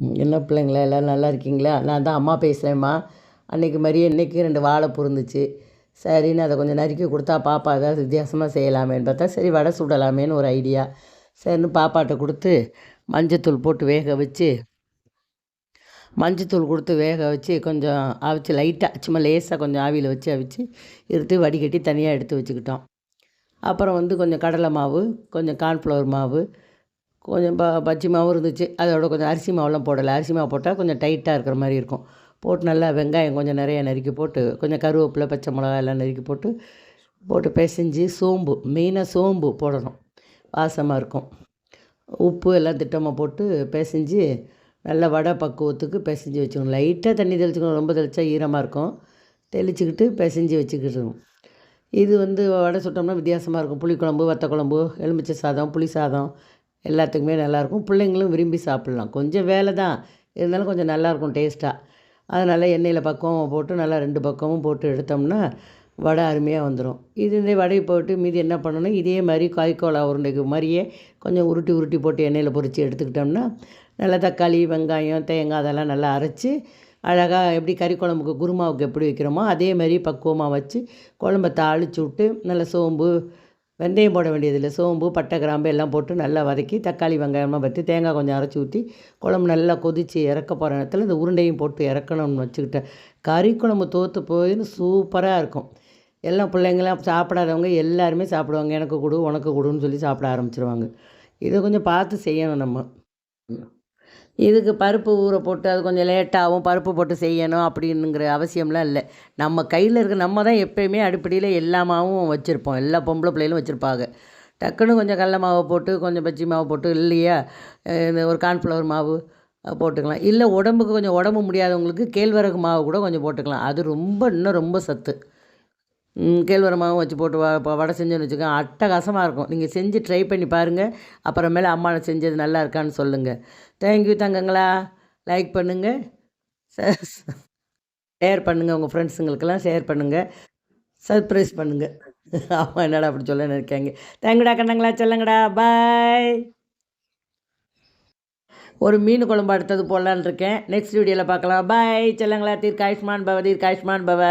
என்ன பிள்ளைங்களா எல்லோரும் நல்லா இருக்கீங்களா? நான் தான் அம்மா பேசுகிறேம்மா அன்றைக்கி மாதிரியே இன்றைக்கி ரெண்டு வாழை இருந்துச்சு சரின்னு அதை கொஞ்சம் நறுக்கி கொடுத்தா பாப்பா ஏதாவது வித்தியாசமாக செய்யலாமேன்னு பார்த்தா சரி வடை சுடலாமேன்னு ஒரு ஐடியா. சரின்னு பாப்பாட்ட கொடுத்து மஞ்சத்தூள் போட்டு வேக வச்சு மஞ்சத்தூள் கொடுத்து வேக வச்சு கொஞ்சம் அவிச்சு லைட்டாக சும்மா லேசாக கொஞ்சம் ஆவியில் வச்சு அவிச்சு எடுத்து வடிகட்டி தனியாக எடுத்து வச்சுக்கிட்டோம். அப்புறம் வந்து கொஞ்சம் கடலை மாவு கொஞ்சம் கார்ன்ஃப்ளவர் மாவு கொஞ்சம் ப பஜ்ஜி மாவும் இருந்துச்சு. அதோட கொஞ்சம் அரிசி மாவுலாம் போடலை. அரிசி மாவு போட்டால் கொஞ்சம் டைட்டாக இருக்கிற மாதிரி இருக்கும். போட்டு நல்லா வெங்காயம் கொஞ்சம் நிறையா நறுக்கி போட்டு கொஞ்சம் கருவேப்பிலை பச்சை மிளகா எல்லாம் நறுக்கி போட்டு போட்டு பிசைஞ்சு சோம்பு மெயினாக சோம்பு போடணும். வாசமாக இருக்கும். உப்பு எல்லாம் திட்டமாக போட்டு பிசைஞ்சு நல்லா வடை பக்குவத்துக்கு பிசைஞ்சு வச்சுக்கணும். லைட்டாக தண்ணி தெளிச்சுக்கணும். ரொம்ப தெளித்தா ஈரமாக இருக்கும். தெளிச்சுக்கிட்டு பிசைஞ்சு வச்சுக்கிட்டு இது வந்து வடை சுட்டோம்னா வித்தியாசமாக இருக்கும். புளிக்குழம்பு வத்த குழம்பு எலுமிச்சை சாதம் புளி சாதம் எல்லாத்துக்குமே நல்லாயிருக்கும். பிள்ளைங்களும் விரும்பி சாப்பிட்லாம். கொஞ்சம் வேலை தான். இருந்தாலும் கொஞ்சம் நல்லாயிருக்கும் டேஸ்ட்டாக அதனால் எண்ணெயில் பக்குவம் போட்டு நல்லா ரெண்டு பக்கமும் போட்டு எடுத்தோம்னா வடை அருமையாக வந்துடும் இது இந்த வடையை போட்டு மீதி என்ன பண்ணணும்? இதே மாதிரி காய்கோலா உருண்டைக்கு மாதிரியே கொஞ்சம் உருட்டி உருட்டி போட்டு எண்ணெயில் பொறிச்சு எடுத்துக்கிட்டோம்னா நல்லா தக்காளி வெங்காயம் தேங்காய் அதெல்லாம் நல்லா அரைச்சி அழகாக எப்படி கறி குழம்புக்கு குருமாவுக்கு எப்படி வைக்கிறோமோ அதே மாதிரி பக்குவமாக வச்சு குழம்ப தாளித்து விட்டு நல்லா சோம்பு வெந்தயம் போட வேண்டியதில்லை. சோம்பு பட்டை கிராம்பு எல்லாம் போட்டு நல்லா வதக்கி தக்காளி வெங்காயமாக பற்றி தேங்காய் கொஞ்சம் அரைச்சி ஊற்றி குழம்பு நல்லா கொதித்து இறக்க போகிற நேரத்தில் இந்த உருண்டையும் போட்டு இறக்கணும்னு வச்சுக்கிட்டேன். கறி குழம்பு தோற்று போயின்னு சூப்பராக இருக்கும். எல்லாம் பிள்ளைங்களாம் சாப்பிடாதவங்க எல்லாருமே சாப்பிடுவாங்க. எனக்கு கொடு உனக்கு கொடுன்னு சொல்லி சாப்பிட ஆரம்பிச்சிருவாங்க. இதை கொஞ்சம் பார்த்து செய்யணும் நம்ம. இதுக்கு பருப்பு ஊற போட்டு அது கொஞ்சம் லேட்டாகவும் பருப்பு போட்டு செய்யணும் அப்படின்னுங்கிற அவசியம்லாம் இல்லை. நம்ம கையில் இருக்க நம்ம தான் எப்பயுமே அடிப்படையில் எல்லாமாவும் வச்சுருப்போம். எல்லா பொம்பளை பிள்ளைகளும் வச்சுருப்பாங்க. டக்குன்னு கொஞ்சம் கடல மாவு போட்டு கொஞ்சம் பச்சை மாவு போட்டு இல்லையா? இந்த ஒரு கார்ன்ஃப்ளவர் மாவு போட்டுக்கலாம். இல்லை உடம்புக்கு கொஞ்சம் உடம்பு முடியாதவங்களுக்கு கேழ்வரகு மாவு கூட கொஞ்சம் போட்டுக்கலாம். அது ரொம்ப இன்னும் ரொம்ப சத்து. கேழ்வரமாகவும் வச்சு போட்டு இப்போ வடை செஞ்சோன்னு வச்சுக்கோங்க. அட்டகாசமாக இருக்கும். நீங்கள் செஞ்சு ட்ரை பண்ணி பாருங்கள் அப்புறமேல அம்மா செஞ்சது நல்லா இருக்கான்னு சொல்லுங்கள் தேங்க்யூ தங்கங்களா. லைக் பண்ணுங்கள் ஷேர் பண்ணுங்கள் உங்கள் ஃப்ரெண்ட்ஸுங்களுக்கெல்லாம் ஷேர் பண்ணுங்கள் சர்ப்ரைஸ் பண்ணுங்கள் ஆமாம் என்னடா அப்படி சொல்ல நினைக்காங்க. தேங்குடா கண்ணங்களா சொல்லுங்கடா. பாய் ஒரு மீன் குழம்பு அடுத்தது போடலான் இருக்கேன். நெக்ஸ்ட் வீடியோவில் பார்க்கலாம். பாய் செல்லங்களா. தீர்க்காயுஷ்மான் பவ தீர்க்காயுஷ்மான் பவ.